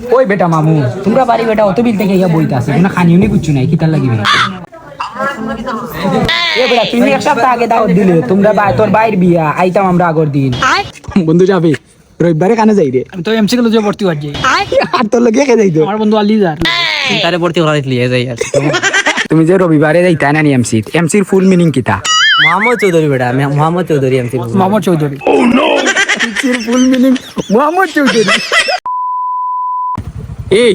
ওই বেটা মামু তোমরা বাড়ি বেটা অত বিল থেকে ইয়া বইতে আছে কোনো খানিও নি কুচ্ছু নাই কিতার লাগিবে এ বেটা তুমি এক সপ্তাহ আগে দাওয়াত দিলে তোমরা তোর বাইর বিয়া আইতাম আমরা আগর দিন। বন্ধু যাবে রবিবারে কানে যাই রে। আমি তো এমসি কলেজে ভর্তি হওয়ার যাই। আর তোর লগে কে যাইতো? আমার বন্ধু আলি যার। তারে ভর্তি করা লিয়ে যাই আর। তুমি যে রবিবারে যাইতা না নি এমসি এমসির ফুল মিনিং কিতা? মোহাম্মদ চৌধুরী বেটা আমি মোহাম্মদ চৌধুরী আমি মোহাম্মদ চৌধুরী। এমসির ফুল মিনিং মোহাম্মদ চৌধুরী। এই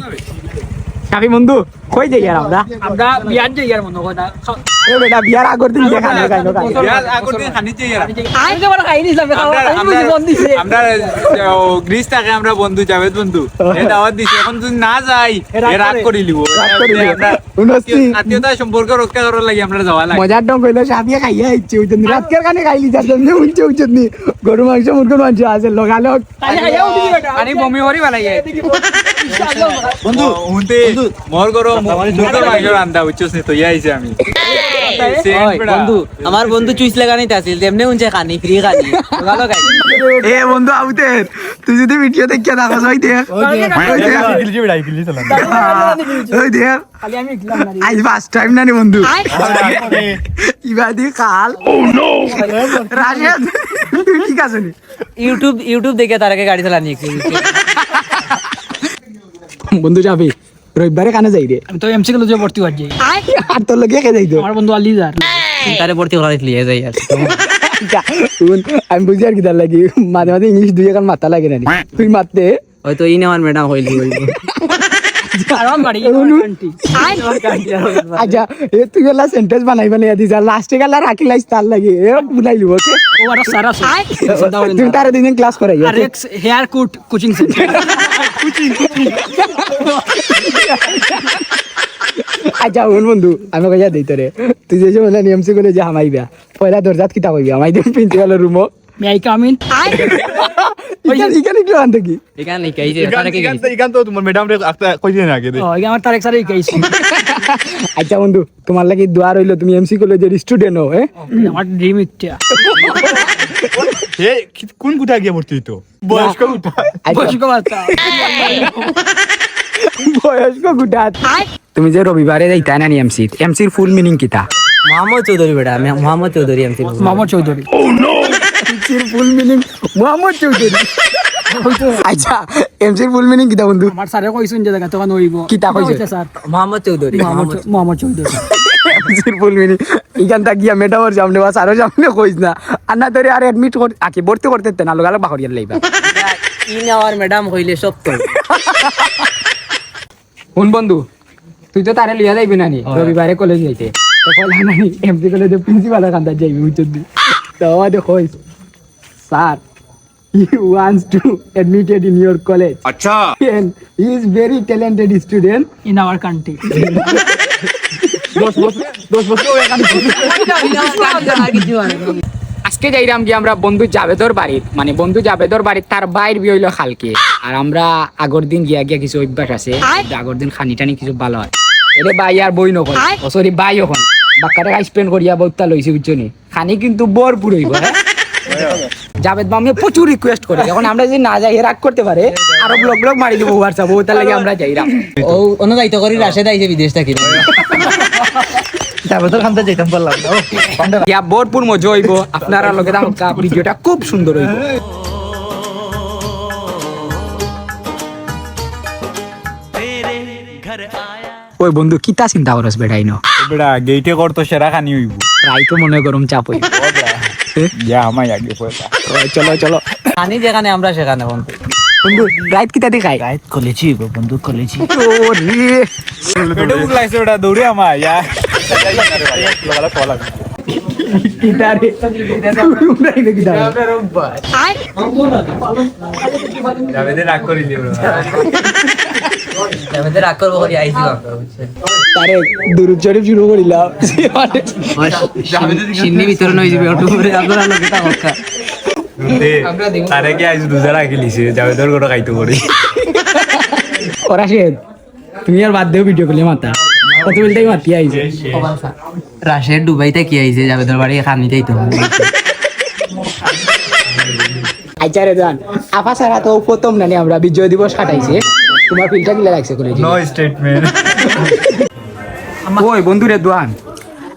কাফি বন্ধু কই যাই আর আমরা? আমরা বিয়ার যাই আর মনে কথা। এ বেটা বিয়ার আগর দিন দেখা না কাইনো কাইনো আমি তো বড় খাইনি ইসলামে খাওয়া আমি বুঝি আমরা গ্রিস থাকে আমরা বন্ধু জাভেদ বন্ধু। এ দাওয়াত দিছে এখন যদি না যাই এ রাগ করে। লিব। রাগ করে লিব। আমরা আত্মীয়তা সম্পর্ক রক্ষা করার লাগি আমরা যাওয়া লাগে। মজার ডং কইলো সাপিয়া খাইয়া ইচ্ছে হইতেন রাতকের কানে খাইলি যার জন্য নি গরু মাংস মুরগির মাংস আছে লগালগ। কালি খাইয়া উঠি বেটা। আনি বমি হরি বানাইয়ে বন্ধু হুনতে মোর গরো মুরগির মাংস রান্দা উচ্চস নি তো আইছে আমি বন্ধু আমার বন্ধু চুইস লাগানিতে আছিল তেমনি উনছে খানি ফ্রি খানি ভালো খাই এ বন্ধু আউতে তুই যদি ভিডিও দেখিয়া দেখা যাই দেখ ওই দেখ ওই দেখ খালি আমি ইকলাম না আজ ফার্স্ট টাইম না নি বন্ধু ইবাদি কাল ও নো তুই ঠিক আছে নি ইউটিউব ইউটিউব দেখে তার আগে গাড়ি চালানি বন্ধু যাবি। রবিবারে কানে যাই রে। আমি তো এমসি কলেজে ভর্তি হওয়ার যাই। আর তোর লগে কে যাইতো? আমার বন্ধু আলি যার তারে ভর্তি করা লিয়ে যাই আর আমি বুঝি আর কি তার লাগি মাঝে মাঝে ইংলিশ দুই এখন মাথা লাগে না। তুই মারতে হয়তো ইন আমার ম্যাডাম হইলি আন্টি আচ্ছা এ তুই এলা সেন্টেন্স বানাই বানাই লাস্টে গেলা রাখি তার লাগে। এ বুঝাইলি ওকে ও আর সারা তুমি তার দিন ক্লাস করাই আর হেয়ার কুট কোচিং সেন্টার আচ্ছা শুন বন্ধু আমি কইয়া দিই তোরে তুই যে বলে নিয়মসি করে যে হামাইবা পয়লা দরজাত কিতা কইবি হামাই দিম প্রিন্সিপালের রুমও মে আই কাম ইন ইখানে ইখানে কি আনতে কি? এখানে শিখাইছে তার আগে গেছি। ইকান তো তোমার ম্যাডাম রে কই দিন আগে ও এই আমার আচ্ছা বন্ধু তোমার লাগি দোয়া রইল তুমি এমসি কলেজের স্টুডেন্ট হো হ্যাঁ আমার ড্রিম ইচ্ছা হে কোন কোঠা গিয়ে ভর্তি হইতো? বয়স্ক আচ্ছা, বয়স্ক বাচ্চা। বয়স্ক তুমি যে রবিবারে যাইতা না এমসি এমসির ফুল মিনিং কিতা? মোহাম্মদ চৌধুরী বেটা আমি মোহাম্মদ চৌধুরী আমি মোহাম্মদ চৌধুরী। ও নো এমসির ফুল মিনিং মোহাম্মদ চৌধুরী। আচ্ছা এমসির ফুল মিনিং কিতা বন্ধু? আমার স্যারে কইছেন যে জায়গা তখন হইব। কিতা কইছে? স্যার? মোহাম্মদ চৌধুরী চৌ- মোহাম্মদ চৌধুরী। এমসির ফুল মিনিং ইখান তা গিয়া সামনে বা সারো সামনে কইস না। আর না তোরে আর এডমিট কর আকি ভর্তি করতে তে না লোকাল বাহরিয়ার লাইবা। ইন আমার ম্যাডাম হইলে সত্য শুন বন্ধু তুই তো তারে লিয়া যাইবি না নি? রবিবারে কলেজ যাইতে। তো কইলা না নি এমসি কলেজে প্রিন্সিপালের কান্দার যাইবি বুঝছিস দি তো আমাদের কইস sir he wants to admitted in your college. আচ্ছা। And he is very talented student. আজকে যাইরাম যে আমরা বন্ধু জাবেদর বাড়ির মানে বন্ধু জাবেদর বাড়ির তার বাইর বি হইল খালকে আর আমরা আগর দিন গিয়া গিয়া কিছু অভ্যাস আছে। আগর দিন খানি টানি কিছু ভালো হয়। এরে বাই আর বই নকল। ও সরি বাই এখন বাক্কারে স্পেন্ড করিয়া লইছে বুঝছনি খানি কিন্তু ভরপুর হইব হ্যাঁ? জাবেদ মামি প্রচুর রিকোয়েস্ট করে। এখন আমরা যদি না যাই রাগ করতে পারে। আরও ব্লগ ব্লগ মারি দিব হোয়াটসঅ্যাপ ওটার লাগে আমরা যাইরাম। ও অনুদায়িত করি রাশেদ আইছে বিদেশ থাকি। ইয়া ভরপুর মজা হইব আপনারা লগে ভিডিওটা খুব সুন্দর হইব। ওই বন্ধু কিতা চিন্তা করস বেটাই ন? বেটা গেইটে করতো সেরা খানি হইব। রাই তো মনে গরম চাপ হইব। যা আমায় আগে পয়সা। চলো চলো। খানি যেখানে আমরা সেখানে বন্ধু। বন্ধু রাইত কিতা দেখাই রাইত কলেজি বন্ধু কলেজি। ও রে পেটে বুক লাগছে ওটা দৌড়ে আমায় ইয়া। কিতা রে উড়াই দে কিতা রে। জাভেদে রাগ করিলি। আমাদের রাগ করব করি আইছি তারে দুরুদ শরীফ শুরু করিলাম সিন্নি ভিতরে নই যাবে অটো করে আপনারা লোকে তা হক্কা তারে কি আইজ রোজা রাখি লিছে জাভেদের গোটা খাইতে করি ওরা সে তুমি আর বাদ দেও ভিডিও করলে মাতা। কত বলতেই মাতি আইছে রাশের দুবাইতে কি আইছে যাবে তোর বাড়ি খানি যাইতো আচ্ছা রে জান আফা সারা তো প্রথম নানি আমরা বিজয় দিবস কাটাইছে। তো তোমার ফিল্টার কিলা লাগছে কলেজে নো স্টেটমেন্ট ওই বন্ধুরে দোয়ান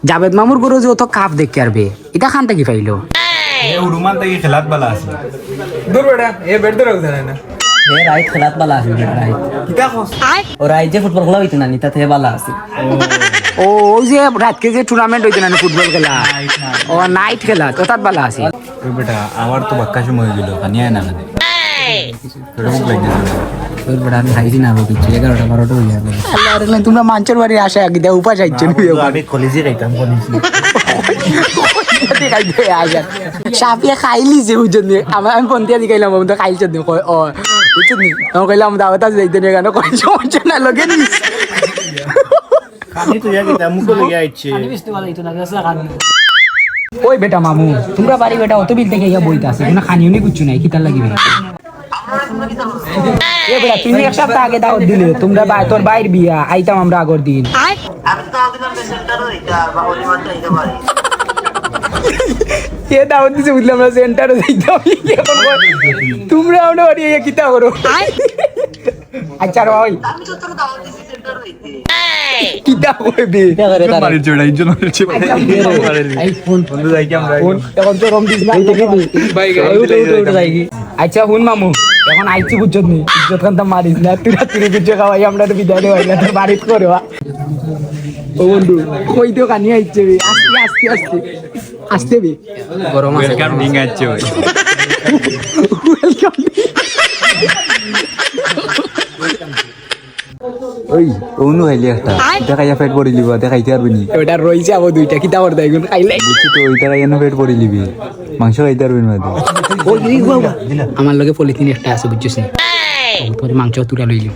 জাবেদ মামুর গরু যে অত কাপ দেখতে পারবে এটা খান থেকে পাইলো এ উড়ুমান থেকে খেলাত বালা আছে। দূর বেটা এ বেট ধরে উঠে না। হে রাইট খেলাত বালা আছে রাইট কিতা কস? ও রাইট যে ফুটবল খেলা হইতো না নি তাতে বালা আছে। ও ওই যে রাতকে যে টুর্নামেন্ট হইতে না ফুটবল খেলা। ও নাইট খেলা তো তাত বালা আছে। ওই বেটা আমার তো বাক্কা সময় গেল কানি আয় না কানে তোর আমি খাইছি না বাকি এগারোটা বারোটা হয়ে যাবে তোমরা মাঞ্চর বাড়ি আসা এক উপাস আইছো আমি কলেজে খাইতাম কলেজে। সাপিয়া খাইলি যে বুঝছেন আমার আমি পন্থিয়া দি খাইলাম আমি তো কয় ও বুঝছেন নি আমি কইলাম দাওয়াত আছে যাইতে নিয়ে কেন কয় সমস্যা না লগে নিস আমি তো খাইতাম মুখে লেগে আইছে ওই বেটা মামু তোমরা বাড়ি বেটা অত বিল থেকে ইয়া বইতে আছে কোনো খানিও নি কুচ্ছু নাই কিতার লাগিবে এ বেটা তুমি এক সপ্তাহ আগে দাওয়াত দিলে তোমরা বা তোর বাইর বিয়া আইতাম আমরা আগর দিন আমি তো বা পারি কে দাওয়াত দিছে বুঝলে আমরা সেন্টারে যাইতাম এখন বল, তোমরা আমরা বাড়ি ইয়া কিতা করো আচ্ছা রে ভাই আমি তো তোর দাওয়াত দিছি সেন্টার হইতে। কিতা কইবে? বাড়ির জোড়া ইজন হচ্ছে এই ফোন। বন্ধু যাই কি আমরা ফোন। এখন তো রম দিস না। ভাই আচ্ছা শুন মামু এখন আইছি বুঝছত নি? ইজ্জত খান মারিস না। তুই তুই বুঝছ খাওয়াই আমরা তো বিদায় দেওয়াই না তোর বাড়িত করো ও বন্ধু ওই তো কানি আইছে আস্তে আস্তে। আস্তে আস্তে গরম আছে ওয়েলকাম ডিং আছে ওই ওই অনু খাইলি একটা দেখাইয়া পেট পড়ি লিবা দেখাইতে পারবি নি। ওটা রইছে আবার দুইটা কিতা করতে এগুলো খাইলে বুঝছি তো ওই দেখাইয়া পেট পড়ি লিবি মাংস খাইতে পারবি না ওই ওই বাবা আমার লগে পলিথিন একটা আছে বুঝছিস নি তোর মাংস তুলা লইলি